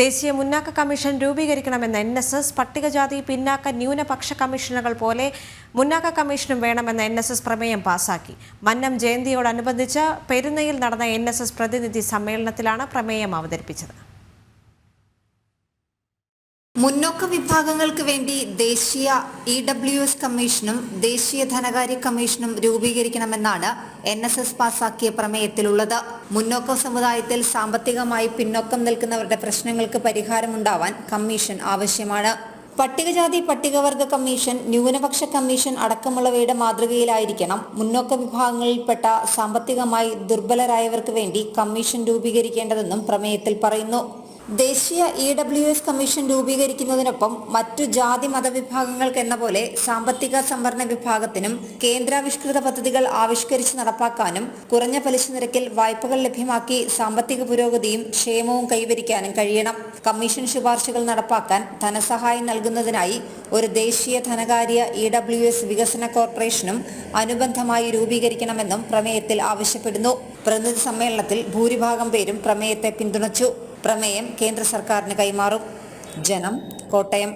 ദേശീയ മുന്നാക്ക കമ്മീഷൻ രൂപീകരിക്കണമെന്ന് എൻ എസ് എസ് പട്ടികജാതി പിന്നാക്ക ന്യൂനപക്ഷ കമ്മീഷനുകൾ പോലെ മുന്നാക്ക കമ്മീഷനും വേണമെന്ന് എൻ എസ് എസ് പ്രമേയം പാസാക്കി. മന്നം ജയന്തിയോടനുബന്ധിച്ച് പെരുന്നയിൽ നടന്ന എൻ പ്രതിനിധി സമ്മേളനത്തിലാണ് പ്രമേയം അവതരിപ്പിച്ചത്. മുന്നോക്ക വിഭാഗങ്ങൾക്ക് വേണ്ടി ദേശീയ ഇ ഡബ്ല്യു എസ് കമ്മീഷനും ദേശീയ ധനകാര്യ കമ്മീഷനും രൂപീകരിക്കണമെന്നാണ് എൻ എസ് എസ് പാസാക്കിയ പ്രമേയത്തിലുള്ളത്. മുന്നോക്ക സമുദായത്തിൽ സാമ്പത്തികമായി പിന്നോക്കം നിൽക്കുന്നവരുടെ പ്രശ്നങ്ങൾക്ക് പരിഹാരമുണ്ടാവാൻ കമ്മീഷൻ ആവശ്യമാണ്. പട്ടികജാതി പട്ടികവർഗ കമ്മീഷൻ ന്യൂനപക്ഷ കമ്മീഷൻ അടക്കമുള്ളവയുടെ മാതൃകയിലായിരിക്കണം മുന്നോക്ക വിഭാഗങ്ങളിൽപ്പെട്ട സാമ്പത്തികമായി ദുർബലരായവർക്ക് വേണ്ടി കമ്മീഷൻ രൂപീകരിക്കേണ്ടതെന്നും പ്രമേയത്തിൽ പറയുന്നു. ദേശീയ ഇ ഡബ്ല്യു എസ് കമ്മീഷൻ രൂപീകരിക്കുന്നതിനൊപ്പം മറ്റു ജാതി മതവിഭാഗങ്ങൾക്ക് എന്ന പോലെ സാമ്പത്തിക സംവരണ വിഭാഗത്തിനും കേന്ദ്രാവിഷ്കൃത പദ്ധതികൾ ആവിഷ്കരിച്ച് നടപ്പാക്കാനും കുറഞ്ഞ പലിശ നിരക്കിൽ വായ്പകൾ ലഭ്യമാക്കി സാമ്പത്തിക പുരോഗതിയും ക്ഷേമവും കൈവരിക്കാനും കഴിയണം. കമ്മീഷൻ ശുപാർശകൾ നടപ്പാക്കാൻ ധനസഹായം നൽകുന്നതിനായി ഒരു ദേശീയ ധനകാര്യ ഇ ഡബ്ല്യു എസ് വികസന കോർപ്പറേഷനും അനുബന്ധമായി രൂപീകരിക്കണമെന്നും പ്രമേയത്തിൽ ആവശ്യപ്പെടുന്നു. പ്രതിനിധി സമ്മേളനത്തിൽ ഭൂരിഭാഗം പേരും പ്രമേയത്തെ പിന്തുണച്ചു. പ്രമേയം കേന്ദ്ര സർക്കാരിന് കൈമാറും. ജനം കോട്ടയം.